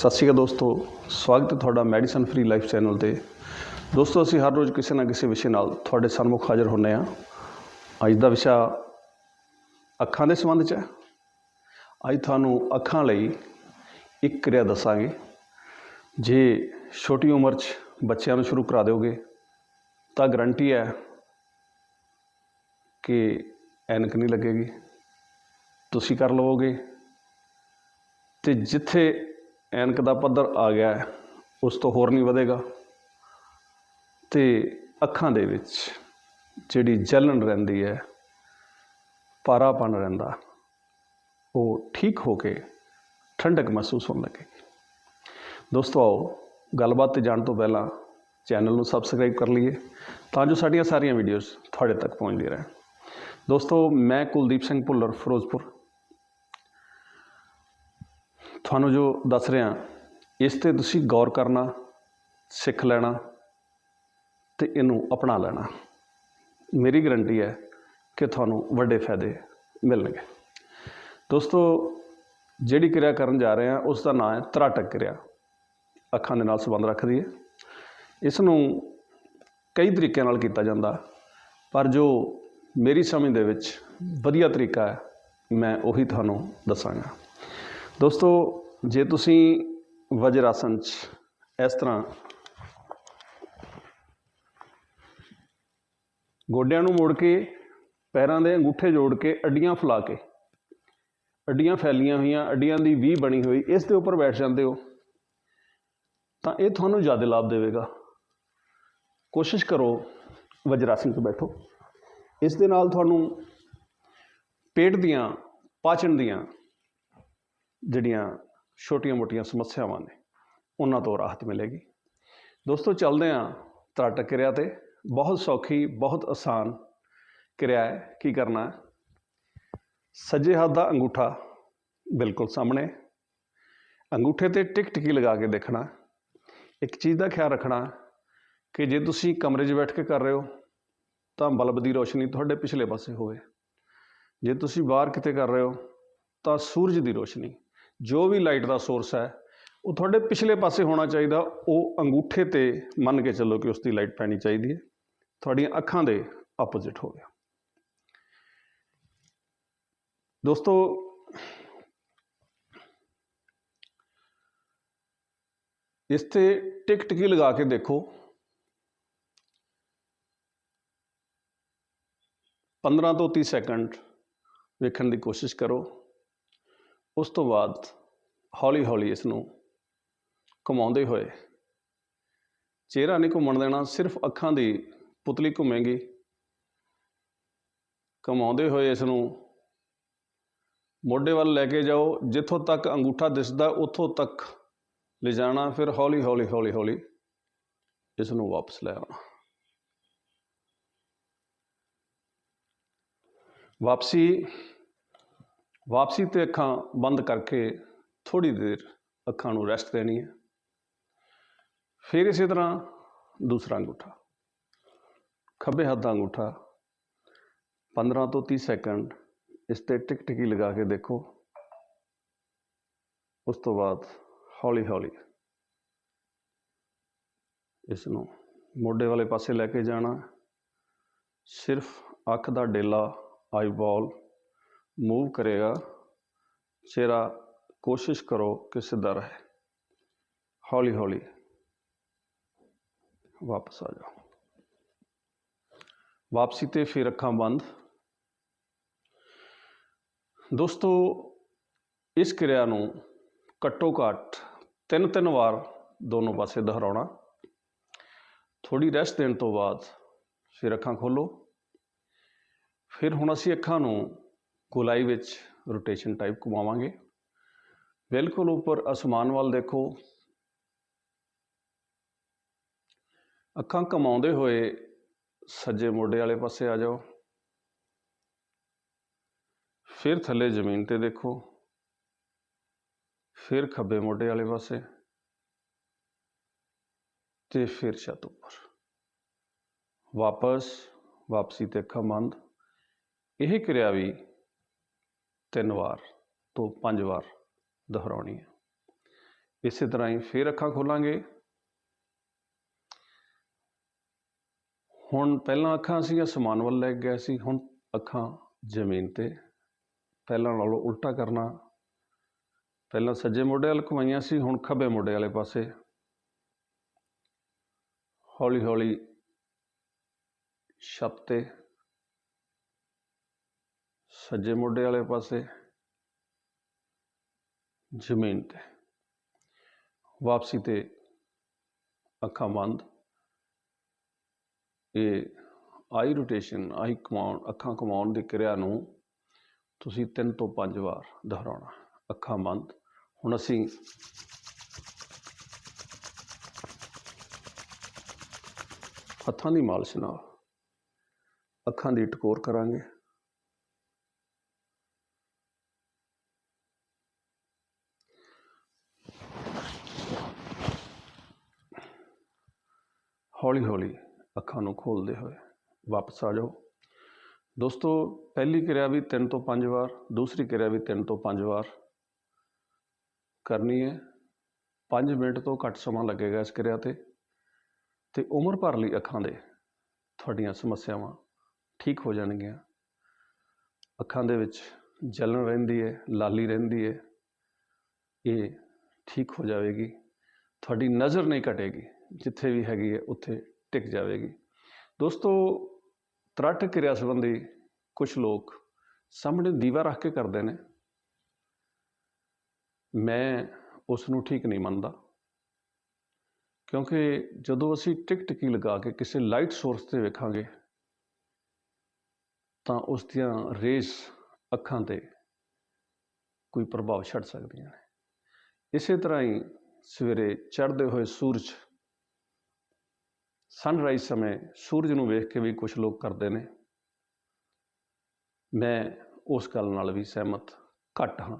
ਸਤਿ ਸ਼੍ਰੀ ਅਕਾਲ ਦੋਸਤੋ, ਸਵਾਗਤ ਹੈ ਤੁਹਾਡਾ ਮੈਡੀਸਨ ਫ੍ਰੀ ਲਾਈਫ ਚੈਨਲ ਤੇ। ਦੋਸਤੋ, ਅਸੀਂ ਹਰ ਰੋਜ਼ ਕਿਸੇ ਨਾ ਕਿਸੇ ਵਿਸ਼ੇ ਨਾਲ ਤੁਹਾਡੇ ਸਾਹਮਣੇ ਹਾਜ਼ਰ ਹੁੰਨੇ ਆ ਅੱਜ ਦਾ ਵਿਸ਼ਾ ਅੱਖਾਂ ਦੇ ਸੰਬੰਧ 'ਚ ਹੈ। ਅੱਜ ਤੁਹਾਨੂੰ ਅੱਖਾਂ ਲਈ ਇੱਕ ਕਿਰਿਆ ਦੱਸਾਂਗੇ। ਜੇ ਛੋਟੀ ਉਮਰ 'ਚ ਬੱਚਿਆਂ ਨੂੰ ਸ਼ੁਰੂ ਕਰਾ ਦਿਓਗੇ, ਤਾਂ ਗਰੰਟੀ ਹੈ ਕਿ ਐਨਕ ਨਹੀਂ ਲੱਗੇਗੀ। ਤੁਸੀਂ ਕਰ ਲਵੋਗੇ। ਤੇ ਜਿੱਥੇ ਐਨਕ ਦਾ ਪੱਧਰ ਆ ਗਿਆ ਹੈ, ਉਸ ਤੋਂ ਹੋਰ ਨਹੀਂ ਵਧੇਗਾ। ਤੇ ਅੱਖਾਂ ਦੇ ਵਿੱਚ ਜਿਹੜੀ ਜਲਨ ਰਹਿੰਦੀ ਹੈ ਪਾਰਾਪਣ ਰਹਿੰਦਾ ਉਹ ਠੀਕ ਹੋ ਕੇ ਠੰਡਕ ਮਹਿਸੂਸ ਹੋਣ ਲੱਗੇਗੀ ਦੋਸਤੋ ਆਓ ਗੱਲਬਾਤ ਤੇ ਜਾਣ ਤੋਂ ਪਹਿਲਾਂ ਚੈਨਲ ਨੂੰ ਸਬਸਕ੍ਰਾਈਬ ਕਰ ਲਈਏ ਤਾਂ ਜੋ ਸਾਡੀਆਂ ਸਾਰੀਆਂ ਵੀਡੀਓਜ਼ ਤੁਹਾਡੇ ਤੱਕ ਪਹੁੰਚਦੀਆਂ ਰਹਿਣ। ਦੋਸਤੋ ਮੈਂ ਕੁਲਦੀਪ ਸਿੰਘ ਭੁੱਲਰ ਫਿਰੋਜ਼ਪੁਰ। ਤੁਹਾਨੂੰ ਜੋ ਦੱਸ ਰਿਹਾ, ਇਸ ਤੇ ਤੁਸੀਂ ਗੌਰ ਕਰਨਾ, ਸਿੱਖ ਲੈਣਾ ਤੇ ਇਹਨੂੰ ਅਪਣਾ ਲੈਣਾ। ਮੇਰੀ ਗਰੰਟੀ ਹੈ ਕਿ ਤੁਹਾਨੂੰ ਵੱਡੇ ਫਾਇਦੇ ਮਿਲਣਗੇ। ਦੋਸਤੋ, ਜਿਹੜੀ ਕਿਰਿਆ ਕਰਨ ਜਾ ਰਹੇ ਹਾਂ ਉਸ ਦਾ ਨਾਮ ਹੈ ਤਰਾਟਕ ਕਿਰਿਆ। ਅੱਖਾਂ ਦੇ ਨਾਲ ਸੰਬੰਧ ਰੱਖਦੀ ਹੈ। ਇਸ ਨੂੰ ਕਈ ਤਰੀਕਿਆਂ ਨਾਲ ਕੀਤਾ ਜਾਂਦਾ, ਪਰ ਜੋ ਮੇਰੀ ਸਮਝ ਦੇ ਵਿੱਚ ਵਧੀਆ ਤਰੀਕਾ ਹੈ, ਮੈਂ ਉਹੀ ਤੁਹਾਨੂੰ ਦੱਸਾਂਗਾ। ਦੋਸਤੋ, ਜੇ ਤੁਸੀਂ ਵਜਰਾਸਨ 'ਚ ਇਸ ਤਰ੍ਹਾਂ ਗੋਡਿਆਂ ਨੂੰ ਮੋੜ ਕੇ, ਪੈਰਾਂ ਦੇ ਅੰਗੂਠੇ ਜੋੜ ਕੇ, ਅੱਡੀਆਂ ਫੈਲਾ ਕੇ, ਅੱਡੀਆਂ ਫੈਲੀਆਂ ਹੋਈਆਂ, ਅੱਡੀਆਂ ਦੀ ਵੀ ਬਣੀ ਹੋਈ, ਇਸ ਦੇ ਉੱਪਰ ਬੈਠ ਜਾਂਦੇ ਹੋ, ਤਾਂ ਇਹ ਤੁਹਾਨੂੰ ਜ਼ਿਆਦਾ ਲਾਭ ਦੇਵੇਗਾ। ਕੋਸ਼ਿਸ਼ ਕਰੋ ਵਜਰਾਸਨ 'ਚ ਬੈਠੋ। ਇਸ ਦੇ ਨਾਲ ਤੁਹਾਨੂੰ ਪੇਟ ਦੀਆਂ, ਪਾਚਨ ਦੀਆਂ ਜਿਹੜੀਆਂ ਛੋਟੀਆਂ-ਮੋਟੀਆਂ ਸਮੱਸਿਆਵਾਂ ਨੇ, ਉਹਨਾਂ ਤੋਂ ਰਾਹਤ ਮਿਲੇਗੀ। ਦੋਸਤੋ, ਚੱਲਦੇ ਹਾਂ ਤਰਾਟਕ ਕਿਰਿਆ ਤੇ। ਬਹੁਤ ਸੌਖੀ, ਬਹੁਤ ਆਸਾਨ ਕਿਰਿਆ ਹੈ। ਕੀ ਕਰਨਾ ਸੱਜੇ ਹੱਥ ਦਾ ਅੰਗੂਠਾ ਬਿਲਕੁਲ ਸਾਹਮਣੇ, ਅੰਗੂਠੇ ਤੇ ਟਿਕ ਟਿਕੀ ਲਗਾ ਕੇ ਦੇਖਣਾ ਇੱਕ ਚੀਜ਼ ਦਾ ਖਿਆਲ ਰੱਖਣਾ ਕਿ ਜੇ ਤੁਸੀਂ ਕਮਰੇ 'ਚ ਬੈਠ ਕੇ ਕਰ ਰਹੇ ਹੋ, ਤਾਂ ਬਲਬ ਦੀ ਰੋਸ਼ਨੀ ਤੁਹਾਡੇ ਪਿਛਲੇ ਪਾਸੇ ਹੋਵੇ। ਜੇ ਤੁਸੀਂ ਬਾਹਰ ਕਿਤੇ ਕਰ ਰਹੇ ਹੋ, ਤਾਂ ਸੂਰਜ ਦੀ ਰੋਸ਼ਨੀ। ਜੋ ਵੀ ਲਾਈਟ ਦਾ ਸੋਰਸ ਹੈ, ਉਹ ਤੁਹਾਡੇ ਪਿਛਲੇ ਪਾਸੇ ਹੋਣਾ ਚਾਹੀਦਾ, ਉਹ ਅੰਗੂਠੇ ਤੇ ਮੰਨ ਕੇ ਚੱਲੋ ਕਿ ਉਸ ਦੀ ਲਾਈਟ ਪੈਣੀ ਚਾਹੀਦੀ ਹੈ। ਤੁਹਾਡੀਆਂ ਅੱਖਾਂ ਦੇ ਆਪੋਜ਼ਿਟ ਹੋ ਗਿਆ। ਦੋਸਤੋ, ਇਸ ਤੇ ਟਿਕ ਟਿਕੀ ਲਗਾ ਕੇ ਦੇਖੋ? 15 ਤੋਂ 30 ਸੈਕਿੰਡ ਵੇਖਣ ਦੀ ਕੋਸ਼ਿਸ਼ ਕਰੋ। ਉਸ ਤੋਂ ਬਾਅਦ ਹੌਲੀ ਹੌਲੀ ਇਸ ਨੂੰ ਘੁਮਾਉਂਦੇ ਹੋਏ ਚਿਹਰਾ ਨਹੀਂ ਘੁੰਮਣ ਦੇਣਾ, ਸਿਰਫ ਅੱਖਾਂ ਦੀ ਪੁਤਲੀ ਘੁੰਮੇਗੀ। ਘੁਮਾਉਂਦੇ ਹੋਏ ਇਸ ਨੂੰ ਮੋਢੇ ਵੱਲ ਲੈ ਕੇ ਜਾਓ, ਜਿੱਥੋਂ ਤੱਕ ਅੰਗੂਠਾ ਦਿਸਦਾ ਉੱਥੋਂ ਤੱਕ ਲਿਜਾਣਾ ਫਿਰ ਹੌਲੀ ਹੌਲੀ ਹੌਲੀ ਹੌਲੀ ਇਸ ਨੂੰ ਵਾਪਸ ਲੈ ਆਉਣਾ। ਵਾਪਸੀ ਵਾਪਸੀ ਤੇ ਅੱਖਾਂ ਬੰਦ ਕਰਕੇ ਥੋੜੀ ਦੇਰ ਅੱਖਾਂ ਨੂੰ ਰੈਸਟ ਦੇਣੀ ਹੈ। ਫਿਰ ਇਸੇ ਤਰ੍ਹਾਂ ਦੂਸਰਾ ਅੰਗੂਠਾ। ਖੱਬੇ ਹੱਥ ਦਾ ਅੰਗੂਠਾ। 15 ਤੋਂ 30 ਸੈਕਿੰਡ ਇਸ ਤੇ ਟਿਕ ਟਿਕੀ ਲਗਾ ਕੇ ਦੇਖੋ। ਉਸ ਤੋਂ ਬਾਅਦ ਹੌਲੀ ਹੌਲੀ ਇਸ ਨੂੰ ਮੋਢੇ ਵਾਲੇ ਪਾਸੇ ਲੈ ਕੇ ਜਾਣਾ। ਸਿਰਫ ਅੱਖ ਦਾ ਡੇਲਾ ਆਈਬਾਲ ਮੂਵ ਕਰੇਗਾ। ਚਿਹਰਾ, ਕੋਸ਼ਿਸ਼ ਕਰੋ ਕਿ ਸਿੱਧਾ ਰਹੇ। ਹੌਲੀ ਹੌਲੀ ਵਾਪਸ ਆ ਜਾਓ। ਵਾਪਸੀ ਤੇ ਫਿਰ ਅੱਖਾਂ ਬੰਦ। ਦੋਸਤੋ, ਇਸ ਕਿਰਿਆ ਨੂੰ ਘੱਟੋ ਘੱਟ ਤਿੰਨ ਤਿੰਨ ਵਾਰ ਦੋਨੋਂ ਪਾਸੇ ਦੁਹਰਾਉਣਾ। ਥੋੜੀ ਰੈਸਟ ਦੇਣ ਤੋਂ ਬਾਅਦ ਫਿਰ ਅੱਖਾਂ ਖੋਲੋ। ਫਿਰ ਹੁਣ ਅਸੀਂ ਅੱਖਾਂ ਨੂੰ ਗੋਲਾਈ ਵਿੱਚ ਰੋਟੇਸ਼ਨ ਟਾਈਪ ਘੁਮਾਵਾਂਗੇ। ਬਿਲਕੁਲ ਉੱਪਰ ਅਸਮਾਨ ਵੱਲ ਦੇਖੋ। ਅੱਖਾਂ ਘਮਾਉਂਦੇ ਹੋਏ ਸੱਜੇ ਮੋਢੇ ਵਾਲੇ ਪਾਸੇ ਆ ਜਾਓ। ਫਿਰ ਥੱਲੇ ਜ਼ਮੀਨ ਤੇ ਦੇਖੋ। ਫਿਰ ਖੱਬੇ ਮੋਢੇ ਵਾਲੇ ਪਾਸੇ ਤੇ ਫਿਰ ਛੱਤ ਉੱਪਰ। ਵਾਪਸ ਵਾਪਸੀ ਤੇ ਅੱਖਾਂ ਬੰਦ। ਇਹ ਕਿਰਿਆ ਵੀ ਤਿੰਨ ਵਾਰ ਤੋਂ ਪੰਜ ਵਾਰ ਦੁਹਰਾਉਣੀ ਹੈ। ਇਸੇ ਤਰ੍ਹਾਂ ਹੀ ਫੇਰ ਅੱਖਾਂ ਖੋਲਾਂਗੇ। ਹੁਣ ਪਹਿਲਾਂ ਅੱਖਾਂ ਸੀ ਸਮਾਨ ਵੱਲ ਲੈ ਗਿਆ ਸੀ, ਹੁਣ ਅੱਖਾਂ ਜ਼ਮੀਨ ਤੇ। ਪਹਿਲਾਂ ਨਾਲੋਂ ਉਲਟਾ ਕਰਨਾ। ਪਹਿਲਾਂ ਸੱਜੇ ਮੋਢੇ ਵੱਲ ਘੁਮਾਈਆਂ ਸੀ, ਹੁਣ ਖੱਬੇ ਮੋਢੇ ਵਾਲੇ ਪਾਸੇ। ਹੌਲੀ ਹੌਲੀ ਛੱਤ ਤੇ ਸੱਜੇ ਮੋਢੇ ਵਾਲੇ ਪਾਸੇ, ਜ਼ਮੀਨ ਤੇ। ਵਾਪਸੀ ਤੇ ਅੱਖਾਂ ਬੰਦ। ਇਹ ਆਈ ਰੋਟੇਸ਼ਨ ਆਈ ਕਮਾਉਣ, ਅੱਖਾਂ ਕਮਾਉਣ ਦੀ ਕਿਰਿਆ ਨੂੰ ਤੁਸੀਂ ਤਿੰਨ ਤੋਂ ਪੰਜ ਵਾਰ ਦੁਹਰਾਉਣਾ। ਅੱਖਾਂ ਬੰਦ। ਹੁਣ ਅਸੀਂ ਹੱਥਾਂ ਦੀ ਮਾਲਿਸ਼ ਨਾਲ ਅੱਖਾਂ ਦੀ ਟਕੋਰ ਕਰਾਂਗੇ। ਹੌਲੀ ਹੌਲੀ ਅੱਖਾਂ ਨੂੰ ਖੋਲਦੇ ਹੋਏ ਵਾਪਸ ਆ ਜਾਓ। ਦੋਸਤੋ, ਪਹਿਲੀ ਕਿਰਿਆ ਵੀ ਤਿੰਨ ਤੋਂ ਪੰਜ ਵਾਰ, ਦੂਸਰੀ ਕਿਰਿਆ ਵੀ ਤਿੰਨ ਤੋਂ ਪੰਜ ਵਾਰ ਕਰਨੀ ਹੈ। 5 ਮਿੰਟ ਤੋਂ ਘੱਟ ਸਮਾਂ ਲੱਗੇਗਾ ਇਸ ਕਿਰਿਆ ਤੇ। ਤੇ ਉਮਰ ਭਰ ਲਈ ਅੱਖਾਂ ਦੇ ਤੁਹਾਡੀਆਂ ਸਮੱਸਿਆਵਾਂ ਠੀਕ ਹੋ ਜਾਣਗੀਆਂ। ਅੱਖਾਂ ਦੇ ਵਿੱਚ ਜਲਨ ਰਹਿੰਦੀ ਹੈ, ਲਾਲੀ ਰਹਿੰਦੀ ਹੈ। ਇਹ ਠੀਕ ਹੋ ਜਾਵੇਗੀ। ਤੁਹਾਡੀ ਨਜ਼ਰ ਨਹੀਂ ਘਟੇਗੀ। ਜਿੱਥੇ ਵੀ ਹੈਗੀ ਹੈ, ਉੱਥੇ ਟਿਕ ਜਾਵੇਗੀ। ਦੋਸਤੋ ਤਰਟ ਕਿਰਿਆ ਸੰਬੰਧੀ ਕੁਝ ਲੋਕ ਸਾਹਮਣੇ ਦੀਵਾ ਰੱਖ ਕੇ ਕਰਦੇ ਨੇ। ਮੈਂ ਉਸ ਨੂੰ ਠੀਕ ਨਹੀਂ ਮੰਨਦਾ। ਕਿਉਂਕਿ ਜਦੋਂ ਅਸੀਂ ਟਿਕ ਟਿਕੀ ਲਗਾ ਕੇ ਕਿਸੇ ਲਾਈਟ ਸੋਰਸ ਤੇ ਵੇਖਾਂਗੇ, ਤਾਂ ਉਸ ਦੀਆਂ ਰੇਸ ਅੱਖਾਂ ਤੇ ਕੋਈ ਪ੍ਰਭਾਵ ਛੱਡ ਸਕਦੀਆਂ ਨੇ। ਇਸੇ ਤਰ੍ਹਾਂ ਹੀ ਸਵੇਰੇ ਚੜ੍ਹਦੇ ਹੋਏ ਸੂਰਜ ਸਨਰਾਈਜ਼ ਸਮੇਂ ਸੂਰਜ ਨੂੰ ਵੇਖ ਕੇ ਵੀ ਕੁਝ ਲੋਕ ਕਰਦੇ ਨੇ। ਮੈਂ ਉਸ ਗੱਲ ਨਾਲ ਵੀ ਸਹਿਮਤ, ਘੱਟ ਹਾਂ।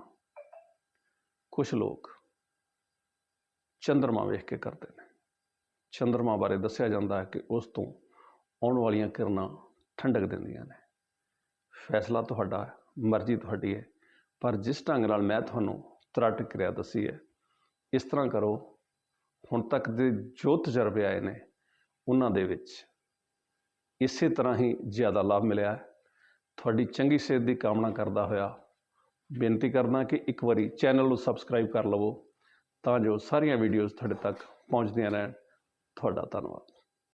ਕੁਝ ਲੋਕ ਚੰ드ਰਮਾ ਵੇਖ ਕੇ ਕਰਦੇ ਨੇ। ਚੰ드ਰਮਾ ਬਾਰੇ ਦੱਸਿਆ ਜਾਂਦਾ ਹੈ ਕਿ ਉਸ ਤੋਂ ਆਉਣ ਵਾਲੀਆਂ ਕਿਰਨਾਂ ਠੰਡਕ ਦਿੰਦੀਆਂ ਨੇ। ਫੈਸਲਾ ਤੁਹਾਡਾ, ਮਰਜ਼ੀ ਤੁਹਾਡੀ ਹੈ, ਪਰ ਜਿਸ ਢੰਗ ਨਾਲ ਮੈਂ ਤੁਹਾਨੂੰ ਤਰਟ ਕਿਰਿਆ ਦੱਸੀ ਹੈ, ਇਸ ਤਰ੍ਹਾਂ ਕਰੋ। ਹੁਣ ਤੱਕ ਦੇ ਜੋ ਤਜਰਬੇ ਆਏ ਨੇ ਉਹਨਾਂ ਦੇ ਵਿੱਚ ਇਸੇ ਤਰ੍ਹਾਂ ਹੀ ਜ਼ਿਆਦਾ ਲਾਭ ਮਿਲਿਆ ਹੈ। ਤੁਹਾਡੀ ਚੰਗੀ ਸਿਹਤ ਦੀ ਕਾਮਨਾ ਕਰਦਾ ਹੋਇਆ ਬੇਨਤੀ ਕਰਦਾ ਕਿ ਇੱਕ ਵਾਰੀ ਚੈਨਲ ਨੂੰ ਸਬਸਕ੍ਰਾਈਬ ਕਰ ਲਵੋ ਤਾਂ ਜੋ ਸਾਰੀਆਂ ਵੀਡੀਓਜ਼ ਤੁਹਾਡੇ ਤੱਕ ਪਹੁੰਚਦੀਆਂ ਰਹਿਣ। ਤੁਹਾਡਾ ਧੰਨਵਾਦ।